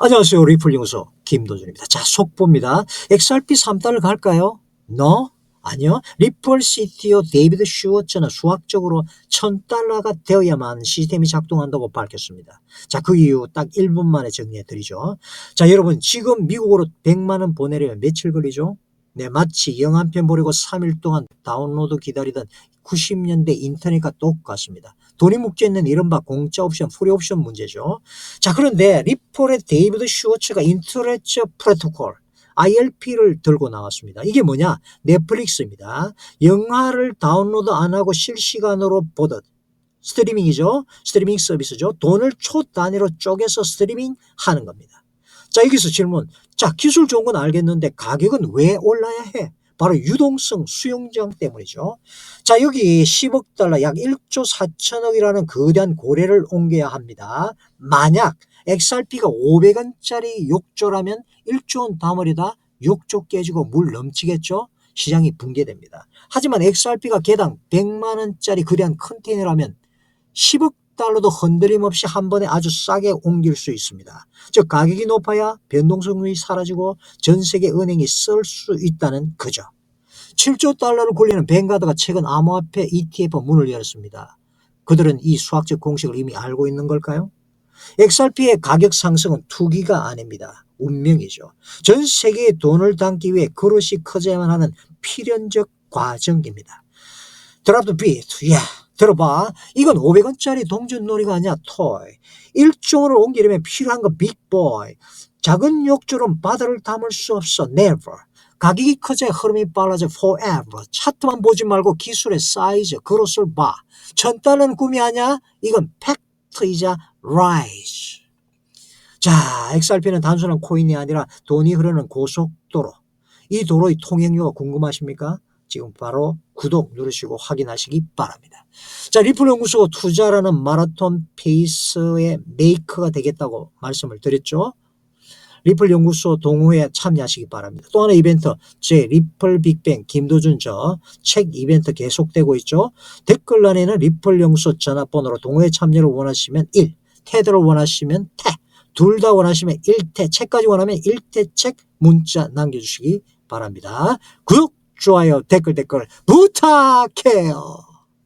안녕하세요. 리플링우소 김도준입니다. 자, 속보입니다. XRP 3달러 갈까요? No? 아니요. 리플 CTO 데이비드 슈워츠는 수학적으로 1000달러가 되어야만 시스템이 작동한다고 밝혔습니다. 자, 그 이유 딱 1분 만에 정리해 드리죠. 자, 여러분 지금 미국으로 100만 원 보내려면 며칠 걸리죠? 네, 마치 영화 한편 보려고 3일 동안 다운로드 기다리던 90년대 인터넷과 똑같습니다. 돈이 묶여있는 이른바 공짜 옵션, 프리 옵션 문제죠. 자, 그런데 리플의 데이비드 슈워츠가 인터넷 프로토콜, ILP를 들고 나왔습니다. 이게 뭐냐? 넷플릭스입니다. 영화를 다운로드 안 하고 실시간으로 보듯 스트리밍이죠. 스트리밍 서비스죠. 돈을 초 단위로 쪼개서 스트리밍 하는 겁니다. 자, 여기서 질문. 자, 기술 좋은 건 알겠는데 가격은 왜 올라야 해? 바로 유동성 수용장 때문이죠. 자, 여기 10억 달러, 약 1조 4천억이라는 거대한 고래를 옮겨야 합니다. 만약 XRP가 500원짜리 욕조라면 1조 원 다머리다 6조 깨지고 물 넘치겠죠? 시장이 붕괴됩니다. 하지만 XRP가 개당 100만 원짜리 거대한 컨테이너라면 10억 달러도 흔들림 없이 한 번에 아주 싸게 옮길 수 있습니다. 즉 가격이 높아야 변동성이 사라지고 전 세계 은행이 쓸 수 있다는 거죠. 7조 달러를 굴리는 뱅가드가 최근 암호화폐 ETF 문을 열었습니다. 그들은 이 수학적 공식을 이미 알고 있는 걸까요? XRP의 가격 상승은 투기가 아닙니다. 운명이죠. 전 세계에 돈을 담기 위해 그릇이 커져야만 하는 필연적 과정입니다. 드랍드 비트, 야, 들어봐. 이건 500원짜리 동전놀이가 아니야, 토이. 1조 원을 옮기려면 필요한 거 빅보이. 작은 욕조는 바다를 담을 수 없어, never. 가격이 커져야 흐름이 빨라져, forever. 차트만 보지 말고 기술의 사이즈, 그릇을 봐. 천 달러는 꿈이 아니야? 이건 팩트이자 rise. 자, XRP는 단순한 코인이 아니라 돈이 흐르는 고속도로. 이 도로의 통행료가 궁금하십니까? 지금 바로 구독 누르시고 확인하시기 바랍니다. 자, 리플 연구소 투자라는 마라톤 페이스의 메이커가 되겠다고 말씀을 드렸죠. 리플 연구소 동호회에 참여하시기 바랍니다. 또 하나 이벤트, 제 리플 빅뱅 김도준 저 책 이벤트 계속되고 있죠. 댓글란에는 리플 연구소 전화번호로 동호회 참여를 원하시면 1, 테드를 원하시면 태, 둘다 원하시면 1태, 책까지 원하면 1태 책 문자 남겨주시기 바랍니다. 구독, 좋아요, 댓글, 댓글 부탁해요.